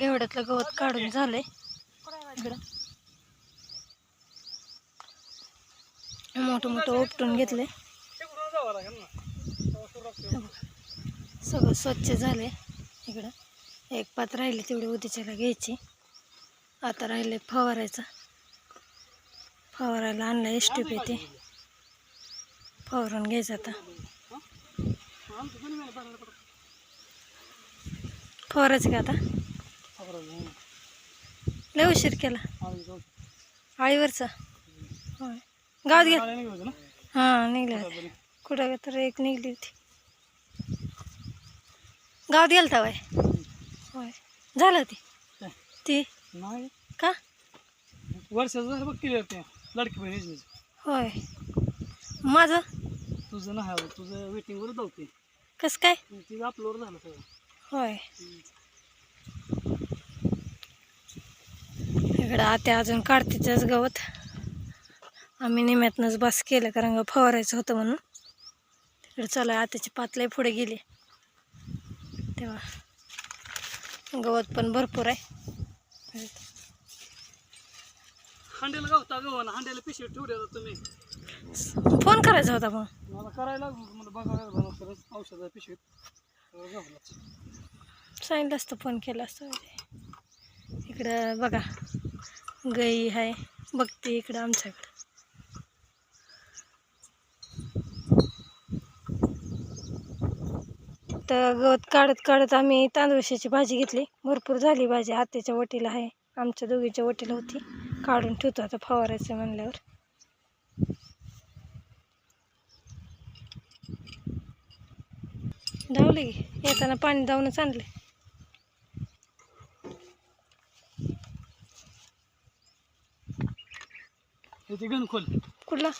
घेवड्यातलं गवत काढून झालंय. इकडं. मोठं मोठं उपटून घेतलंय. सगळं स्वच्छ झालंय. इकडं एक पात राहिली तेवढी उद्याच्याला घ्यायची. आता राहिले फवारायचं. फवारायला आणलं एस टी ते. फवारून घ्यायचं आता. फवारायचं का आता? लय उशीर केला. आळीवरचा होय. गावात गेला. हां निघले. होते कुठं तर एक निघली होती. गावात गेलता वय? होय. झालं ती ती? नाही. का? वर्षाचं झालं बघ केली लडकी बहिणी होय. माझं? तुझं नाही तुझं वेटिंगवर धावते कसं काय? तिचं अपलोड झालं सगळं. होय. इकडं आत्या अजून काढतीच गवत. आम्ही निम्यातनंच बस केलं कारण का फवारायचं होतं म्हणून. तिकडे चालू आहे आत्याची पातळी पुढे गेली. तेव्हा गवत पण भरपूर आहे. हांड्याला गावता गव्हाना हांड्याला पिशवी ठेवलेलं तुम्ही. फोन करायचा होता मग. मला करायला मला बघायला औषधा गव्हालाच सांगितलं असतं फोन केला असतं इकडं बघा. गाई आहे बघते इकडं आमच्याकडं. तर गवत काढत काढत आम्ही तांदूळशाची भाजी घेतली. भरपूर झाली भाजी. आत्याच्या वटीला आहे. आमच्या दोघीच्या वटीला होती. काढून ठेवतो आता फवारायचं म्हणल्यावर. धावले. की येताना पाणी धावूनच आणले. ते गणखोल कुठला?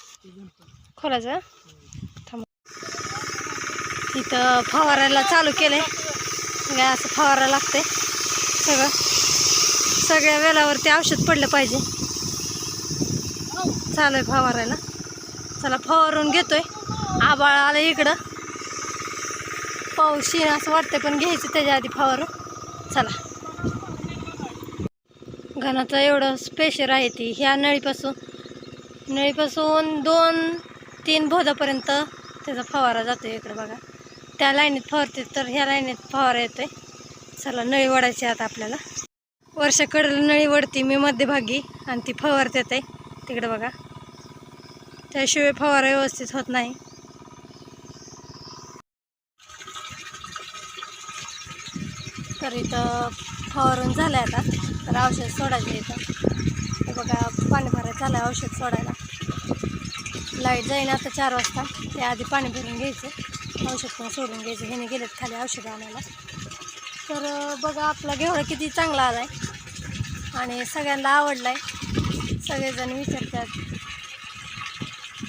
खोलाचा? थांब. इथं फवारायला चालू केलंय. काय असं फवारा लागतंय. सगळं. सगळ्या वेळावरती औषध पडलं पाहिजे. चालू आहे फवारायला. चला फवारून घेतोय. आबाळ आलं इकडं. पाऊस येणं असं वाटतं पण घ्यायचं त्याच्या आधी फवारून. चला. घनाचं एवढं स्पेशल आहे ती. ह्या नळीपासून नळीपासून दोन तीन बोधापर्यंत त्याचा फवारा जातो इकडं बघा. त्या लाईनीत फवारते तर ह्या लाईनीत फवारा येतोय. चला नळी वडायची आता आपल्याला. वर्षाकडे नळी वडती मी मध्यभागी आणि ती फवारते आहे तिकडं बघा. त्याशिवाय फवारा व्यवस्थित होत नाही. तर इथं फवारून झालं आहे आता. तर औषध सोडायचं इथं. बघा पाणी भरायचं झालं आहे औषध सोडायला. लाइट जाईन आता चार वाजता. ते आधी पाणी भरून घ्यायचं. औषध पण सोडून घ्यायचं. ह्याने गेलेत खाली औषध आणायला. तर बघा आपला घेवडा किती चांगला आला आहे आणि सगळ्यांना आवडला आहे सगळेजण विचारतात.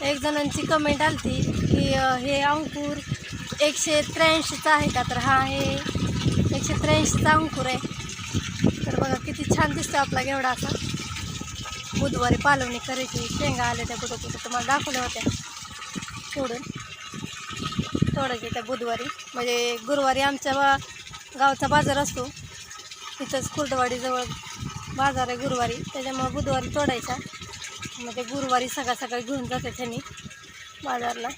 एक जणांची कमेंट आली की हे अंकुर एकशे त्र्याऐंशीचा आहे का? तर हा हे एकशे त्र्याऐंशीचा अंकुर आहे. तर बघा किती छान दिसतो आपला घेवडा असा. बुधवारी पालवणी करायची शेंगा आल्या त्या कुठं कुठं तुम्हाला दाखवल्या होत्या. तोडून तोडायच्या त्या बुधवारी. म्हणजे गुरुवारी आमच्या बा गावचा बाजार असतो. तिथंच कुर्डवाडीजवळ बाजार आहे गुरुवारी. त्याच्यामुळे बुधवारी तोडायचा. मग ते गुरुवारी सकाळ सकाळी घेऊन जाते त्यांनी बाजारला.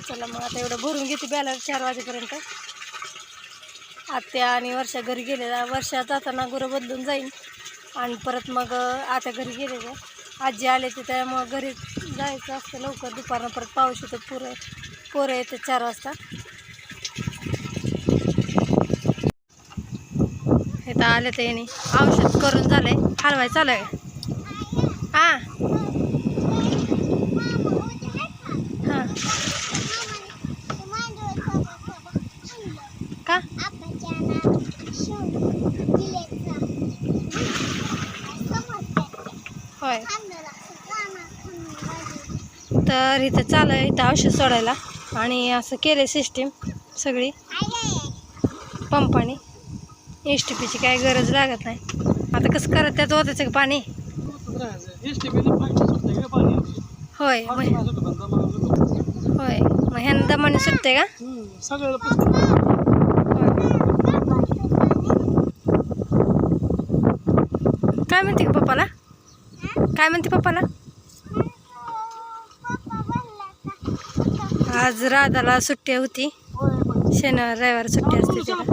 चला मग आता एवढं भरून घेते बॅलर चार वाजेपर्यंत. आत्या आणि वर्षा घरी गेलेला. वर्षा जाताना गुरं बदलून जाईन. आणि परत मग आता घरी गेले आजी आले ते त्यामुळं घरी जायचं असतं लवकर. दुपारनं परत पाऊस येतो पुरं पोरं येते चार वाजता. हे तर आले तर येणे औषध करून झालंय हलवाय चालू आहे. हां. तर इथं चालू आहे इथं औषध सोडायला. आणि असं केलं सिस्टीम सगळी. पंपाने. एस टी पीची काही गरज लागत नाही. आता कसं करत त्यात होतंच का पाणी? होय होय मग ह्यानं दमाने सुटते का? काय म्हणते का पप्पाला? काय म्हणते पप्पाला? आज राधाला सुट्टी होती. शनिवार रविवार सुट्टी असते तिला.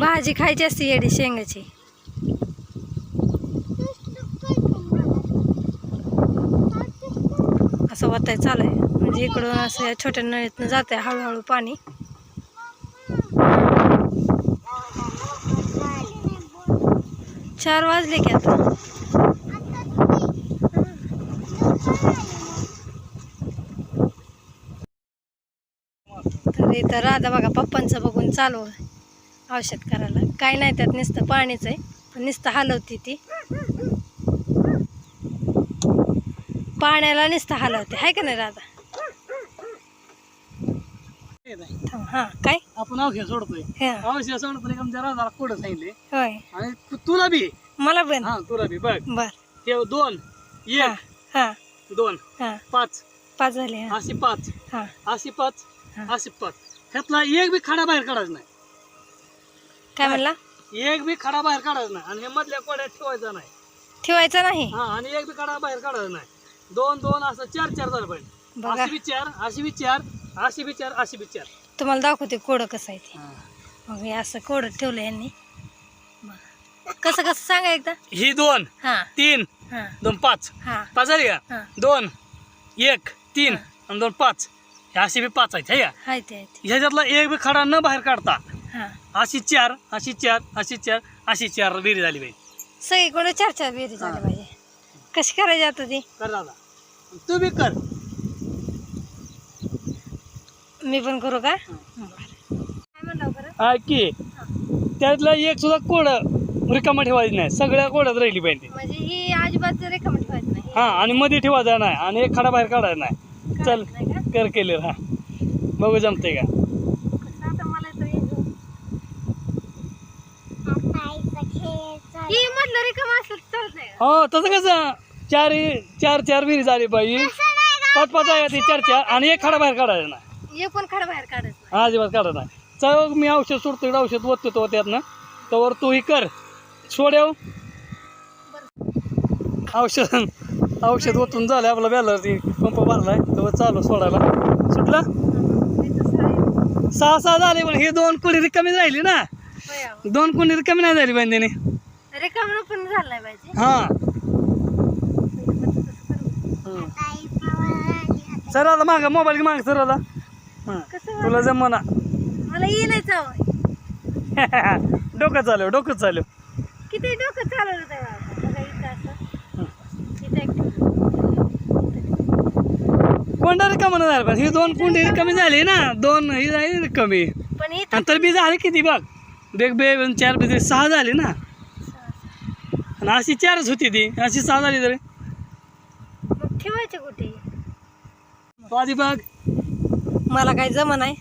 भाजी खायची असते येडी शेंगाची. असं वाटाय चालू आहे. म्हणजे इकडून असं या छोट्या नळीतनं जात आहे हळूहळू पाणी. चार वाजले की आता. इथं राधा बघा पप्पांचं बघून चालू औषध करायला. काय नाही त्यात नुसतं पाणीच आहे. पण नुसतं हलवते ती. पाण्याला नुसतं हलवते. आहे का नाही राधा? हा काय? आपण औषध सोडतोय. हा. औषध सोडतोय का जरा जरा कोड सांगितले. होय. आणि तू- तुला बी. मला पण. हा तुला बी. बघ. बर. दोन. एक. हा. दोन. हा. पाच. पाच झाले हा. अशी पाच. हा. अशी पाच हा. पाच. ह्यातला एक बी खडा बाहेर काढायचा नाही. काय म्हणला? एक बी खडा बाहेर काढायचा नाही. आणि हे मधल्या कोड्यात ठेवायचा नाही. ठेवायचं नाही? हा आणि एक बी खडा बाहेर काढायचा नाही. दोन दोन असं चार चार झालं पाहिजे. बघा. अशी विचार अशी विचार अशी विचार अशी विचार तुम्हाला दाखवते कोडं कसं आहे ते. मग हे असं कोडं ठेवलं यांनी. बघा. कसं कसं सांगा एकदा. ही दोन हा. तीन हा. दोन पाच. हा. पाच झाली का? हा. दोन एक. तीन आणि दोन पाच. हे अशी बी पाच आहेत हे ह्याच्यातला एक बी खडा न बाहेर काढता. हा. अशी चार अशी चार अशी चार अशी चार विहिरी झाली पाहिजे सगळीकडे चार चार बेरी झाली पाहिजे कशी करायची आता ती? कर दादा. तू बी कर. मी पण करू का? बरं. काय म्हणलं बरं? हा की. त्यातला एक सुद्धा कोड रिकामा ठेवायची नाही. सगळ्या कोड्यात राहिली पाहिजे म्हणजे ही अजिबात रेखा ठेवायचं नाही हा आणि मध्ये ठेवायचा नाही आणि एक खडा बाहेर काढायचा नाही चल नाही कर केले हा बघू जमते का कसं आता मला तर येतं. ही मधलं रिकाम असलं तर चालत नाही का? हो तसं कसं चार चार चार विहिरी झाली पाहिजे पाच पाच आहे ती चार चार आणि एक खडा बाहेर काढायचा नाही हे पण खडं बाहेर काढत नाही अजिबात काढत नाही चल मी औषध सोडतो इकडं औषध ओततो तो त्यातनं तवर तू ही कर सोड्याव औषध औषध ओतून झालं आपला बॅलर ती पंप भरलाय तवर चालू सोडायला. सुटला. सहा सहा झाले पण हे दोन कुणी रिकामी राहिली ना. दोन कुणी रिकामी नाही झाली पाहिजे. हा. सर आता माग मोबाईल माग सर. कसं तुला जमना. मला येईलच हवं डोकं चालव डोकं चालव. किती डोकं चालवलं तेव्हा आता. बघा इथं असं इथं एक ठेवलं. कोंडा रिकामी झाली पाहिजे ही दोन कुंडी रिकामी झाली ना दोन ही झाली रिकामी. पण इथं आणि तर बी झाली किती बघ. बेग बे चार बी सहा झाली ना. आणि अशी चारच होती ती अशी सहा झाली तरी. मग ठेवायचे कुठे? तो आधी बघ. मला काही जमा नाही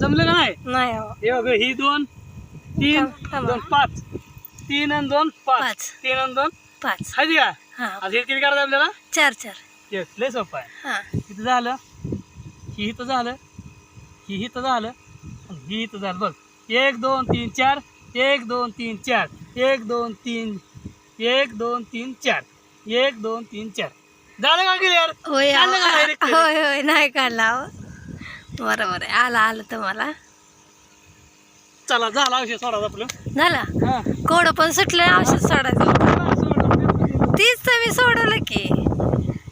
जमलं का नाही? नाही हो. हे बघ ही दोन तीन थांब- थांबा. दोन पाच. तीन आणि दोन पाच. पाच. तीन आणि दोन पाच. हाय का? हा. आता हे किती करायचं आपल्याला? चार चार. हे लय सोपं आहे. हा. किती झालं? ही इथं झालं. ही इथं झालं. आणि ही इथं झालं. बघ. एक दोन तीन चार. एक दोन तीन चार. एक दोन तीन. एक दोन तीन चार. एक दोन तीन चार. झालं का क्लिअर होय चाललं का अहो. direct? होय होय. नाही काढला हो. बरोबर आहे आला आलं तुम्हाला. चला झालं औषध सोडा आपलं. झाला? हा. कोड पण सुटलं औषध सोडायचं. तीच तर मी सोडवलं की.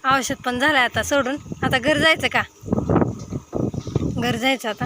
औषध पण झालं आता सोडून. आता घर जायचं का? घर जायचं आता.